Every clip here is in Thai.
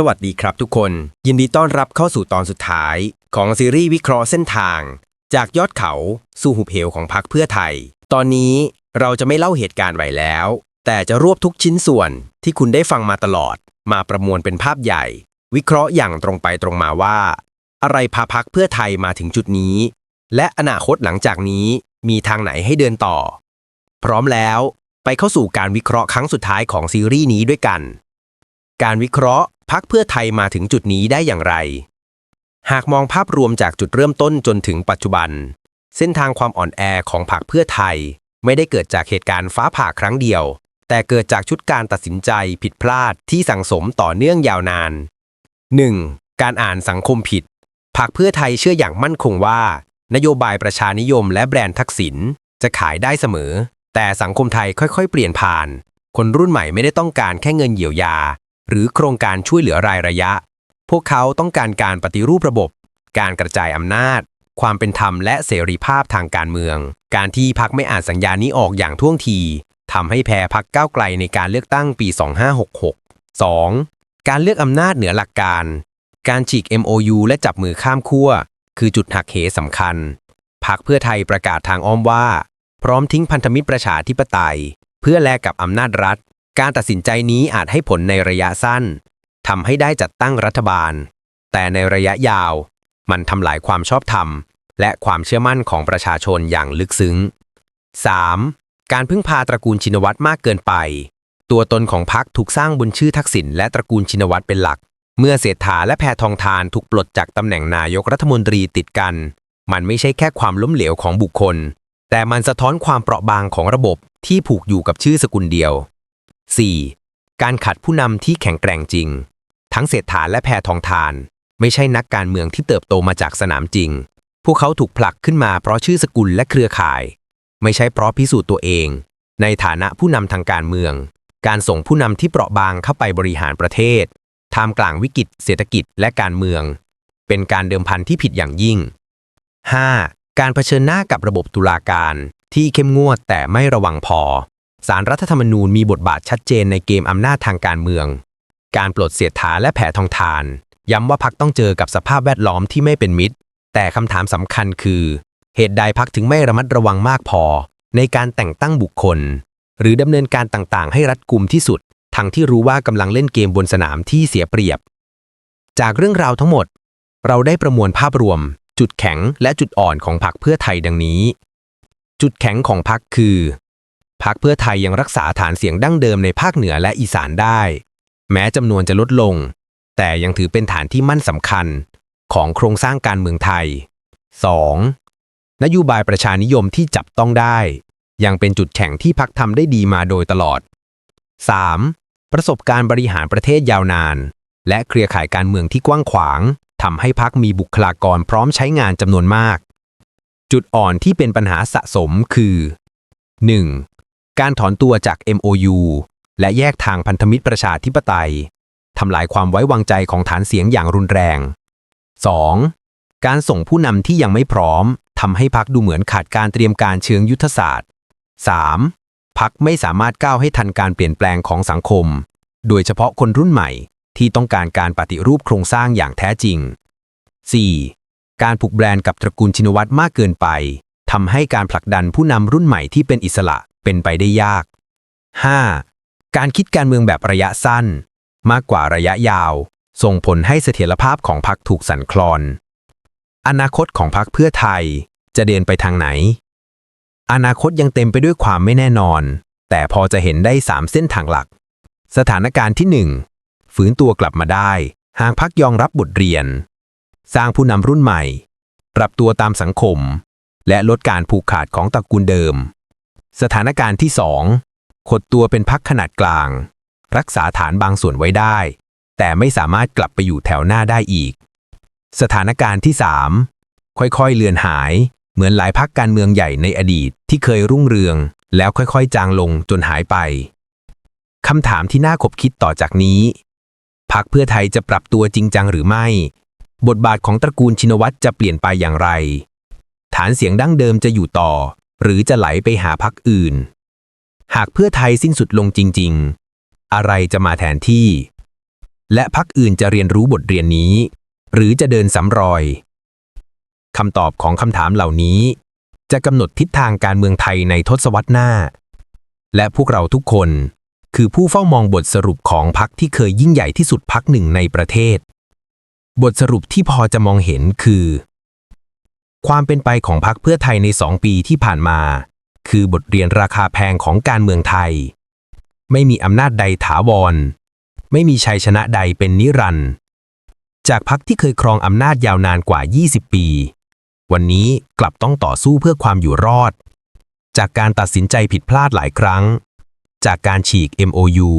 สวัสดีครับทุกคน ยินดีต้อนรับเข้าสู่ตอนสุดท้าย ของซีรีส์วิเคราะห์เส้นทาง จากยอดเขาสู่หุบเหวของพรรคเพื่อไทย ตอนนี้เราจะไม่เล่าเหตุการณ์ไว้แล้ว แต่จะรวบทุกชิ้นส่วนที่คุณได้ฟังมาตลอด มาประมวลเป็นภาพใหญ่ วิเคราะห์อย่างตรงไปตรงมาว่า อะไรพาพักเพื่อไทยมาถึงจุดนี้ และอนาคตหลังจากนี้มีทางไหนให้เดินต่อ พร้อมแล้วไปเข้าสู่การวิเคราะห์ครั้งสุดท้ายของซีรีส์นี้ด้วยกัน การวิเคราะห์ พักเพื่อไทยมาถึงจุดนี้ได้อย่างไร หากมองภาพรวมจากจุดเริ่มต้นจนถึงปัจจุบัน เส้นทางความอ่อนแอของพรรคเพื่อไทย ไม่ได้เกิดจากเหตุการณ์ฟ้าผ่าครั้งเดียว แต่เกิดจากชุดการตัดสินใจผิดพลาดที่สั่งสมต่อเนื่องยาวนาน 1. การอ่านสังคมผิดพรรคเพื่อไทยเชื่ออย่างมั่นคงว่า นโยบายประชานิยมและแบรนด์ทักษิณจะขายได้เสมอ แต่สังคมไทยค่อยๆ เปลี่ยนผ่าน คนรุ่นใหม่ไม่ได้ต้องการแค่เงินเยียวยา หรือโครงการช่วยเหลือรายระยะ พวกเขาต้องการการปฏิรูประบบ การกระจายอำนาจ ความเป็นธรรมและเสรีภาพทางการเมือง การที่พักไม่อ่านสัญญานี้ออกอย่างท่วงทีทำให้แพ้พักก้าวไกลในการเลือกตั้งปี 2566 2. การเลือกอำนาจเหนือหลักการ การฉีก MOU และจับมือข้ามขั้ว คือจุดหักเหสำคัญ พักเพื่อไทยประกาศทางอ้อมว่า พร้อมทิ้งพันธมิตรประชาธิปไตย เพื่อแลกกับอำนาจรัฐ การตัดสินใจนี้อาจให้ผลในระยะสั้นทำให้ได้จัดตั้งรัฐบาล แต่ในระยะยาว มันทำลายความชอบธรรม และความเชื่อมั่นของประชาชนอย่างลึกซึ้ง 3. การพึ่งพาตระกูลชินวัตรมากเกินไป ตัวตนของพรรคถูกสร้างบนชื่อทักษิณและตระกูลชินวัตรเป็นหลัก เมื่อเศรษฐาและแพทองทานถูกปลดจากตำแหน่งนายกรัฐมนตรีติดกัน มันไม่ใช่แค่ความล้มเหลวของบุคคล แต่มันสะท้อนความเปราะบางของระบบที่ผูกอยู่กับชื่อสกุลเดียว 4. การขัดผู้นำที่แข็งแกร่งจริง ทั้งเศรษฐาและแพทองทาน ไม่ใช่นักการเมืองที่เติบโตมาจากสนามจริง พวกเขาถูกผลักขึ้นมาเพราะชื่อสกุลและเครือข่าย ไม่ใช่เพราะพิสูจน์ตัวเอง ในฐานะผู้นำทางการเมือง การส่งผู้นำที่เปราะบางเข้าไปบริหารประเทศท่ามกลางวิกฤตเศรษฐกิจและการเมือง เป็นการเดิมพันที่ผิดอย่างยิ่ง 5. การเผชิญหน้ากับระบบตุลาการที่เข้มงวดแต่ไม่ระวังพอ สารรัฐธรรมนูญมีบทบาทชัดเจนในเกมอำนาจทางการเมือง การปลดเสียฐาและแผ่ทองทาน ย้ำว่าพักต้องเจอกับสภาพแวดล้อมที่ไม่เป็นมิตร แต่คำถามสำคัญคือ เหตุใดพักถึงไม่ระมัดระวังมากพอ ในการแต่งตั้งบุคคล หรือดำเนินการต่างๆ ให้รัดกุมที่สุด ทั้งที่รู้ว่ากำลังเล่นเกมบนสนามที่เสียเปรียบ จากเรื่องราวทั้งหมด เราได้ประมวลภาพรวม จุดแข็งและจุดอ่อนของพรรคเพื่อไทยดังนี้ จุดแข็งของพรรคคือ พรรคเพื่อไทยยังรักษาฐานเสียงดั้งเดิมในภาคเหนือและอีสานได้ แม้จำนวนจะลดลง แต่ยังถือเป็นฐานที่มั่นสำคัญของโครงสร้างการเมืองไทย 2. นโยบายประชานิยมที่จับต้องได้ ยังเป็นจุดแข็งที่พักทำได้ดีมาโดยตลอด 3. ประสบการณ์บริหารประเทศยาวนาน และเครือข่ายการเมืองที่กว้างขวางทำให้พักมีบุคลากรพร้อมใช้งานจำนวนมาก จุดอ่อนที่เป็นปัญหาสะสมคือ 1. การถอนตัวจาก MOU และแยกทางพันธมิตรประชาธิปไตยทำลายความไว้วางใจของฐานเสียงอย่างรุนแรง 2. การส่งผู้นำที่ยังไม่พร้อมทำให้พักดูเหมือนขาดการเตรียมการเชิงยุทธศาสตร์ 3. พักไม่สามารถก้าวให้ทันการเปลี่ยนแปลงของสังคม โดยเฉพาะคนรุ่นใหม่ที่ต้องการการปฏิรูปโครงสร้างอย่างแท้จริง 4. การผูกแบรนด์กับตระกูลชินวัตรมากเกินไปทำให้การผลักดันผู้นำรุ่นใหม่ที่เป็นอิสระ เป็นไปได้ยาก 5. การคิดการเมืองแบบระยะสั้น มากกว่าระยะยาว ส่งผลให้เสถียรภาพของพรรคถูกสั่นคลอน อนาคตของพรรคเพื่อไทยจะเดินไปทางไหน อนาคตยังเต็มไปด้วยความไม่แน่นอน แต่พอจะเห็นได้ 3 เส้นทางหลัก สถานการณ์ที่ 1 ฝืนตัวกลับมาได้ หากพักยอมรับบทเรียน สร้างผู้นำรุ่นใหม่ ปรับตัวตามสังคม และลดการผูกขาดของตระกูลเดิม สถานการณ์ที่ 2 ขดตัวเป็นพักขนาดกลาง รักษาฐานบางส่วนไว้ได้ แต่ไม่สามารถกลับไปอยู่แถวหน้าได้อีก สถานการณ์ที่ 3 ค่อยๆ เลือนหาย เหมือนหลายพักการเมืองใหญ่ในอดีตที่เคยรุ่งเรือง แล้วค่อยๆ จางลงจนหายไปคำถามที่น่าขบคิดต่อจากนี้พักเพื่อไทยจะปรับตัวจริงจังหรือไม่ บทบาทของตระกูลชินวัตรจะเปลี่ยนไปอย่างไร ฐานเสียงดั้งเดิมจะอยู่ต่อ หรือจะไหลไปหาพักอื่น หากเพื่อไทยสิ้นสุดลงจริง ๆ อะไรจะมาแทนที่ และพักอื่นจะเรียนรู้บทเรียนนี้ หรือจะเดินสำรอยคำตอบของคำถามเหล่านี้ จะกำหนดทิศทางการเมืองไทยในทศวรรษหน้า และพวกเราทุกคนคือผู้เฝ้ามองบทสรุปของพักที่เคยยิ่งใหญ่ที่สุดพักหนึ่งในประเทศ บทสรุปที่พอจะมองเห็นคือ ความเป็นไปของพักเพื่อไทยในสองปีที่ผ่านมา คือบทเรียนราคาแพงของการเมืองไทย ไม่มีอำนาจใดถาวร ไม่มีชัยชนะใดเป็นนิรันดร์จากพักที่เคยครองอำนาจยาวนานกว่า 20 ปี วันนี้กลับต้องต่อสู้เพื่อความอยู่รอด จากการตัดสินใจผิดพลาดหลายครั้ง จากการฉีก MOU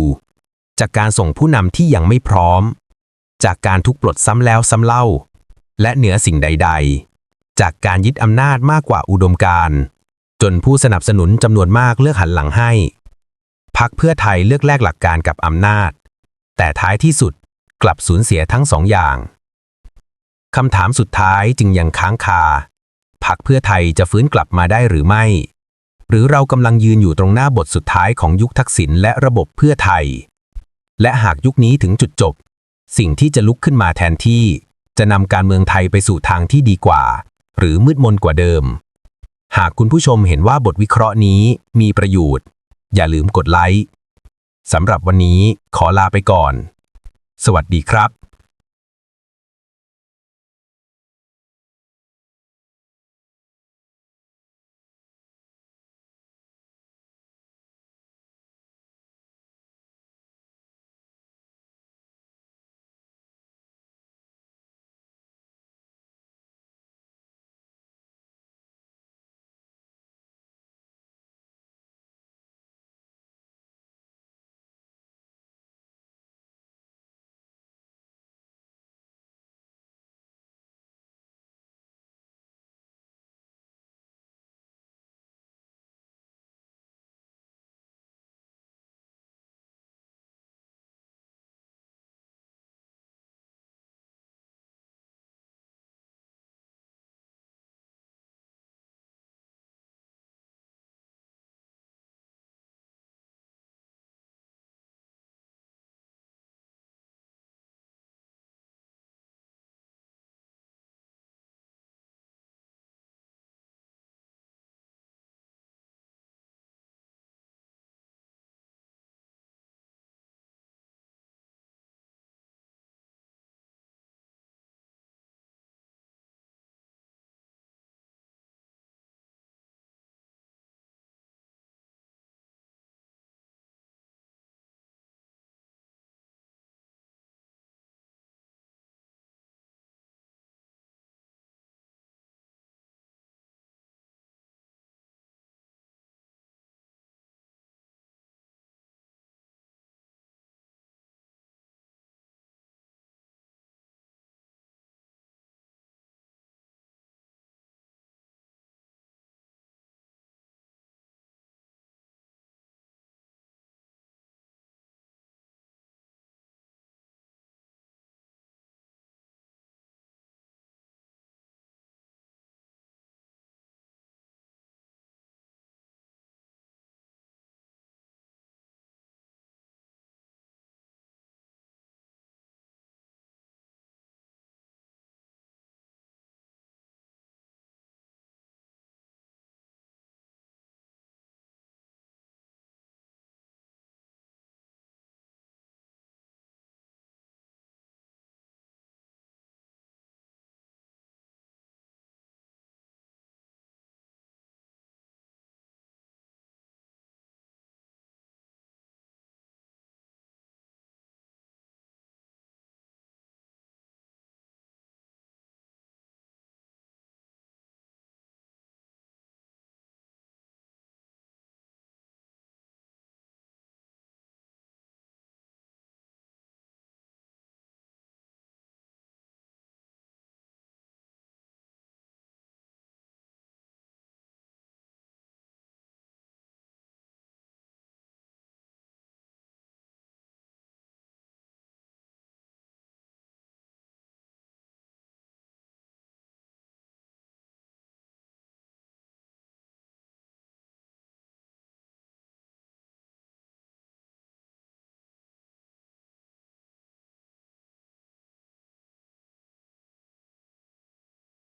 จากการส่งผู้นำที่ยังไม่พร้อม จากการทุกปลดซ้ำแล้วซ้ำเล่า และเหนือสิ่งใด ๆ จากการยึดอำนาจมากกว่าอุดมการณ์จนผู้สนับสนุนจำนวนมากเลือกหันหลังให้ พักเพื่อไทยเลือกแลกหลักการกับอำนาจ แต่ท้ายที่สุดกลับสูญเสียทั้งสองอย่างคำถามสุดท้ายจึงยังค้างคา พักเพื่อไทยจะฟื้นกลับมาได้หรือไม่ หรือเรากำลังยืนอยู่ตรงหน้าบทสุดท้ายของยุคทักษิณและระบบเพื่อไทย และหากยุคนี้ถึงจุดจบ สิ่งที่จะลุกขึ้นมาแทนที่ จะนำการเมืองไทยไปสู่ทางที่ดีกว่า หรือมืดมนกว่าเดิม หากคุณผู้ชมเห็นว่าบทวิเคราะห์นี้มีประโยชน์ อย่าลืมกดไลค์สำหรับวันนี้ขอลาไปก่อน สวัสดีครับ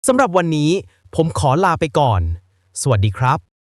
สำหรับวันนี้ผมขอลาไปก่อน สวัสดีครับ